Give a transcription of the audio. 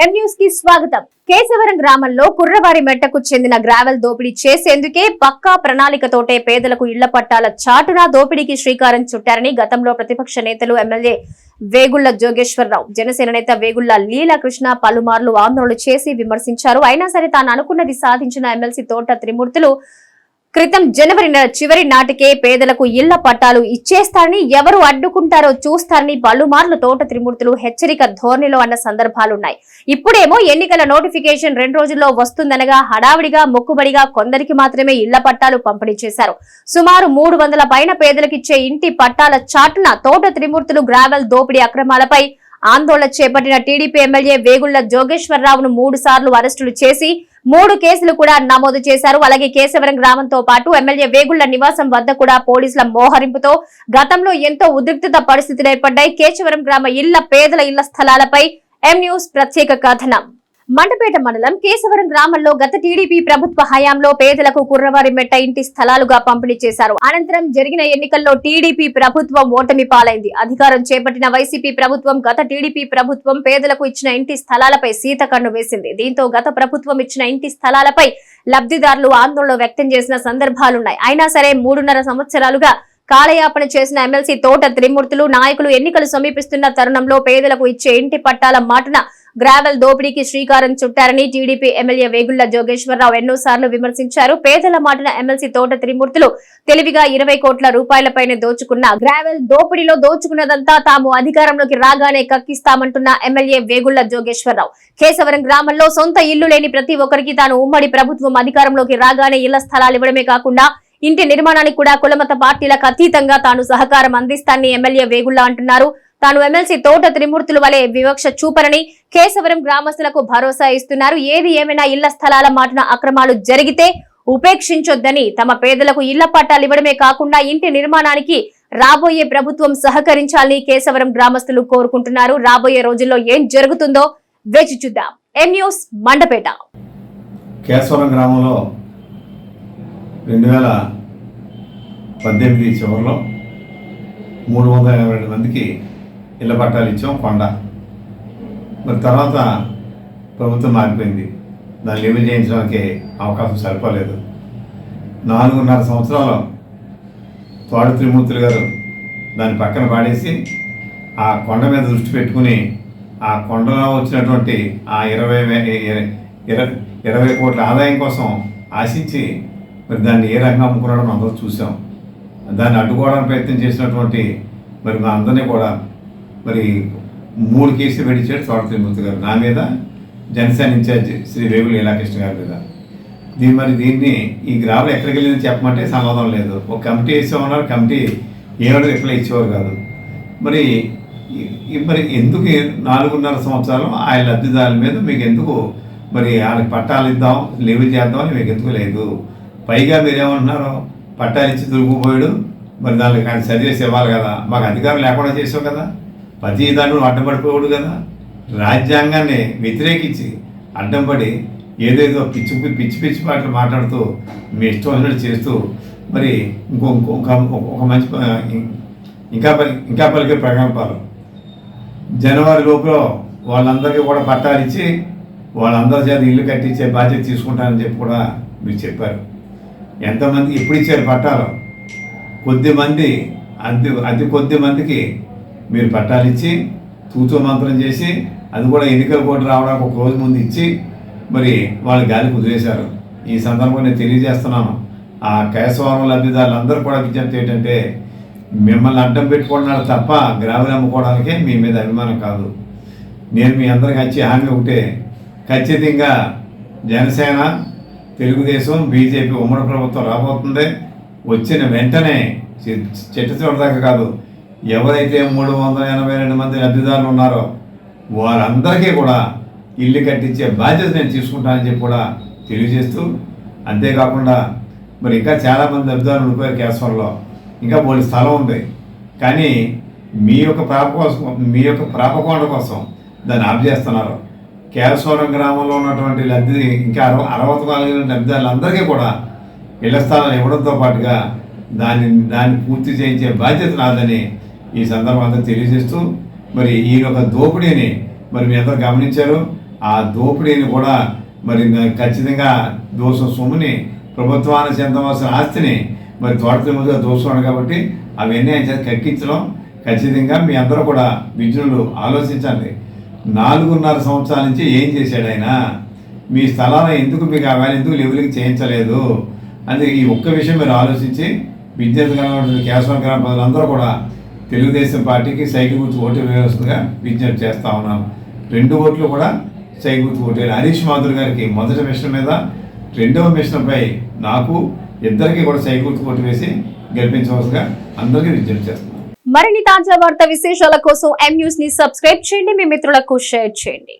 కి స్వాగతం. కేశవరం గ్రామంలో కుర్రవారి మెట్టకు చెందిన గ్రావెల్ దోపిడీ చేసేందుకే పక్కా ప్రణాళికతోటే పేదలకు ఇళ్ళ పట్టాల చాటున దోపిడీకి శ్రీకారం చుట్టారని గతంలో ప్రతిపక్ష నేతలు ఎమ్మెల్యే వేగుళ్ళ జోగేశ్వరరావు జనసేన నేత వేగుళ్ళ లీలాకృష్ణ పలుమార్లు ఆందోళన చేసి విమర్శించారు. అయినా సరే తాను అనుకున్నది సాధించిన ఎమ్మెల్సీ తోట త్రిమూర్తులు క్రితం జనవరి నెల చివరి నాటికే పేదలకు ఇళ్ళ పట్టాలు ఇచ్చేస్తారని ఎవరు అడ్డుకుంటారో చూస్తారని పలుమార్లు తోట త్రిమూర్తులు హెచ్చరిక ధోరణిలో అన్న సందర్భాలున్నాయి. ఇప్పుడేమో ఎన్నికల నోటిఫికేషన్ రెండు రోజుల్లో వస్తుందనగా హడావిడిగా మొక్కుబడిగా కొందరికి మాత్రమే ఇళ్ళ పట్టాలు పంపిణీ చేశారు. సుమారు మూడు వందల పైన పేదలకిచ్చే ఇంటి పట్టాల చాటున తోట త్రిమూర్తులు గ్రావెల్ దోపిడీ అక్రమాలపై ఆందోళన చేపట్టిన టీడీపీ ఎమ్మెల్యే వేగుళ్ళ జోగేశ్వరరావును మూడు సార్లు అరెస్టులు చేసి మూడు కేసులు కూడా నమోదు చేశారు. అలాగే కేశవరం గ్రామంతో పాటు ఎమ్మెల్యే వేగుళ్ళ నివాసం వద్ద కూడా పోలీసుల మోహరింపుతో గతంలో ఎంతో ఉద్రిక్తత పరిస్థితులు ఏర్పడ్డాయి. కేశవరం గ్రామ ఇళ్ళ పేదల ఇళ్ళ స్థలాలపై ఎం న్యూస్ ప్రత్యేక కథనం. మండపేట మండలం కేశవరం గ్రామంలో గత టీడీపీ ప్రభుత్వ హయాంలో పేదలకు కుర్రవారి మెట్ట ఇంటి స్థలాలుగా పంపిణీ చేశారు. అనంతరం జరిగిన ఎన్నికల్లో టీడీపీ ప్రభుత్వం ఓటమి పాలైంది. అధికారం చేపట్టిన వైసీపీ ప్రభుత్వం గత టీడీపీ ప్రభుత్వం పేదలకు ఇచ్చిన ఇంటి స్థలాలపై సీతకన్ను వేసింది. దీంతో గత ప్రభుత్వం ఇచ్చిన ఇంటి స్థలాలపై లబ్ధిదారులు ఆందోళన వ్యక్తం చేసిన సందర్భాలున్నాయి. అయినా సరే మూడున్నర సంవత్సరాలుగా కాలయాపన చేసిన ఎమ్మెల్సీ తోట త్రిమూర్తులు నాయకులు ఎన్నికలు సమీపిస్తున్న తరుణంలో పేదలకు ఇచ్చే ఇంటి పట్టాల మాటన గ్రావెల్ దోపిడీకి శ్రీకారం చుట్టారని టీడీపీ ఎమ్మెల్యే వేగుళ్ళ జోగేశ్వరరావు ఎన్నోసార్లు విమర్శించారు. పేదల మాటన ఎమ్మెల్సీ తోట త్రిమూర్తులు తెలివిగా ఇరవై కోట్ల రూపాయలపైనే దోచుకున్న గ్రావెల్ దోపిడీలో దోచుకున్నదంతా తాము అధికారంలోకి రాగానే కక్కిస్తామంటున్న ఎమ్మెల్యే వేగుళ్ళ జోగేశ్వరరావు. కేశవరం గ్రామంలో సొంత ఇల్లు లేని ప్రతి ఒక్కరికి తాను ఉమ్మడి ప్రభుత్వం అధికారంలోకి రాగానే ఇళ్ళ స్థలాలు ఇవ్వడమే కాకుండా ఇంటి నిర్మాణానికి కూడా కులమత పార్టీలకు అతీతంగా తాను సహకారం అందిస్తానని ఎమ్మెల్యే వేగుళ్ళ అంటున్నారు. తాను ఎమ్మెల్సీ తోట త్రిమూర్తుల వలె వివక్ష చూపరని కేశవరం గ్రామస్తులకు భరోసా ఇస్తున్నారు. ఏది ఏమైనా ఇళ్ళ స్థలాల మాటన అక్రమాలు జరిగితే ఉపేక్షించొద్దని తమ పేదలకు ఇళ్ళ పట్టాలు ఇవ్వడమే కాకుండా ఇంటి నిర్మాణానికి రాబోయే ప్రభుత్వం సహకరించాలని కేశవరం గ్రామస్తులు కోరుకుంటున్నారు. రాబోయే రోజుల్లో ఏం జరుగుతుందో వేచి చూద్దాం. M news Mandapeta. కేశవరం గ్రామంలో రెండు వేల పద్దెనిమిది చివరిలో మూడు వందల ఇరవై రెండు మందికి ఇళ్ళ పట్టాలు ఇచ్చాం కొండ. మరి తర్వాత ప్రభుత్వం మారిపోయింది. దాన్ని లెవెల్ చేయించడానికి అవకాశం సరిపోలేదు. నాలుగున్నర సంవత్సరాలు తోడు త్రిమూర్తులు గారు దాన్ని పక్కన పాడేసి ఆ కొండ మీద దృష్టి పెట్టుకుని ఆ కొండలో వచ్చినటువంటి ఆ ఇరవై వే- ఇరవై కోట్ల ఆదాయం కోసం ఆశించి మరి దాన్ని ఏ రకంగా అమ్ముకున్నాడో మనం అందరూ చూసాం. దాన్ని అడ్డుకోవడానికి ప్రయత్నం చేసినటువంటి మరి మా అందరినీ కూడా మరి మూడు కేసులు పెట్టించాడు తోట తిరుమూర్తి గారు. నా మీద జనసేన ఇన్ఛార్జ్ శ్రీ వేగుల లీలాకృష్ణ గారి మీద. దీని మరి దీన్ని ఈ గ్రామం ఎక్కడికి వెళ్ళిందని చెప్పమంటే సమాధానం లేదు. ఒక కమిటీ వేసామన్నారు కమిటీ ఏమైనా రిప్లై ఇచ్చేవారు కాదు. మరి మరి ఎందుకు నాలుగున్నర సంవత్సరాలు ఆయన లబ్ధిదారుల మీద మీకు ఎందుకు మరి వాళ్ళకి పట్టాలు ఇద్దాం లెవెల్ చేద్దామని మీకు ఎందుకు లేదు? పైగా మీరు ఏమంటున్నారు పట్టాలు ఇచ్చి దొరికిపోయాడు మరి దానికి కానీ సర్వీస్ ఇవ్వాలి కదా. మాకు అధికారం లేకుండా చేసావు కదా. ప్రతి దాంట్లో అడ్డపడిపోకూడదు కదా. రాజ్యాంగాన్ని వ్యతిరేకించి అడ్డంపడి ఏదేదో పిచ్చి పిచ్చి పిచ్చి పాటలు మాట్లాడుతూ మీ ఇష్టం వచ్చినట్టు చేస్తూ మరి ఇంకో ఒక- మంచి ఇంకా పలి ఇంకా పలికే ప్రకంపాలు జనవరి లోపల వాళ్ళందరికీ కూడా పట్టాలు ఇచ్చి వాళ్ళందరి చేత ఇల్లు కట్టించే బాధ్యత తీసుకుంటానని చెప్పి కూడా మీరు చెప్పారు. ఎంతమంది ఎప్పుడు ఇచ్చారు పట్టాలు? కొద్ది మంది అతి అతి కొద్ది మందికి మీరు పట్టాలు ఇచ్చి తూతూ మంత్రం చేసి అది కూడా ఎన్నికల కోటి రావడానికి ఒక రోజు ముందు ఇచ్చి మరి వాళ్ళు గాలి కుదిరేశారు. ఈ సందర్భంగా నేను తెలియజేస్తున్నాను. ఆ కేశవరం లబ్ధిదారులందరూ కూడా విజ్ఞప్తి ఏంటంటే మిమ్మల్ని అడ్డం పెట్టుకున్నాడు తప్ప గ్రామీణ అమ్ముకోవడానికే మీ మీద అభిమానం కాదు. నేను మీ అందరికి వచ్చి హామీ ఒకటే ఖచ్చితంగా జనసేన తెలుగుదేశం బీజేపీ ఉమ్మడి ప్రభుత్వం రాబోతుంది. వచ్చిన వెంటనే చె- చెట్టు చూడదాకా కాదు ఎవరైతే మూడు వందల ఎనభై రెండు మంది లబ్ధిదారులు ఉన్నారో వారందరికీ కూడా ఇల్లు కట్టించే బాధ్యత నేను తీసుకుంటానని చెప్పి కూడా తెలియజేస్తూ అంతేకాకుండా మరి ఇంకా చాలామంది లబ్ధిదారులు ఉండిపోయారు కేశవరంలో. ఇంకా బోడి స్థలం ఉంది. కానీ మీ యొక్క ప్రాప కోసం మీ యొక్క ప్రాపకోండ కోసం దాన్ని ఆఫ్ చేస్తున్నారు. కేశవరం గ్రామంలో ఉన్నటువంటి లబ్ధి ఇంకా అరవ అరవై నాలుగు లబ్ధిదారులందరికీ కూడా ఇళ్ళ స్థలాలు ఇవ్వడంతో పాటుగా దాన్ని దాన్ని పూర్తి చేయించే బాధ్యత నాదని ఈ సందర్భంగా తెలియజేస్తూ మరి ఈ యొక్క దోపిడీని మరి మీ అందరూ గమనించారు. ఆ దోపిడీని కూడా మరి ఖచ్చితంగా దోషం సొమ్ముని ప్రభుత్వానికి చెందవలసిన ఆస్తిని మరి తోటల ముందుగా దోషం కాబట్టి అవన్నీ ఆయన కక్కించడం ఖచ్చితంగా మీ అందరూ కూడా విజ్ఞులు ఆలోచించండి. నాలుగున్నర సంవత్సరాల నుంచి ఏం చేశాడు ఆయన? మీ స్థలాలను ఎందుకు మీకు అవన్నీ ఎందుకు లెవెల్కి చేయించలేదు? అందుకే ఈ ఒక్క విషయం మీరు ఆలోచించి విద్యార్థి గ్రామ కేశవ గ్రామ ప్రజలందరూ కూడా తెలుగుదేశం పార్టీకి సైకిల్ గుర్తు ఓటు వేయాల్సిందిగా విజ్ఞప్తి చేస్తా ఉన్నాను. రెండు ఓట్లు కూడా సైకిల్ గుర్తు ఓటు వేయాలి. హరీష్ మాధురి గారికి మొదటి మిషన్ మీద రెండవ మిషన్పై నాకు ఇద్దరికి కూడా సైకిల్ గుర్తు ఓటు వేసి గెలిపించవలసిగా అందరికీ విజ్ఞప్తి చేస్తున్నాను. మరిన్ని తాజా వార్త విశేషాల కోసం ఎం న్యూస్ని సబ్స్క్రైబ్ చేయండి. మీ మిత్రులకు షేర్ చేయండి.